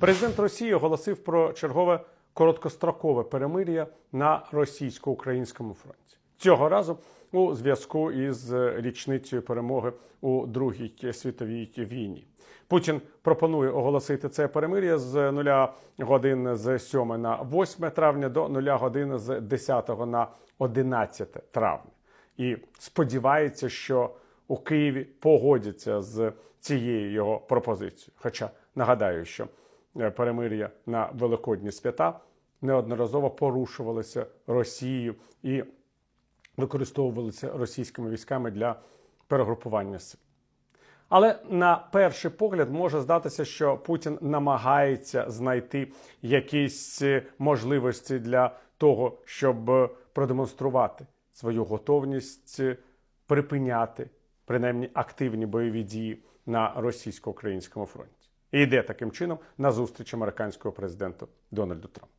Президент Росії оголосив про чергове короткострокове перемир'я на російсько-українському фронті. Цього разу у зв'язку із річницею перемоги у Другій світовій війні. Путін пропонує оголосити це перемир'я з 0 годин з 7 на 8 травня до 0 годин з 10 на 11 травня. І сподівається, що у Києві погодяться з цією його пропозицією. Хоча нагадаю, що е, перемир'я на великодні свята неодноразово порушувалися Росією і використовувалися російськими військами для перегрупування сил. Але на перший погляд може здатися, що Путін намагається знайти якісь е, можливості для того, щоб е, продемонструвати свою готовність е, припиняти принаймні активні бойові дії на російсько-українському фронті. І йде таким чином на зустріч американського президенту Дональду Трампу.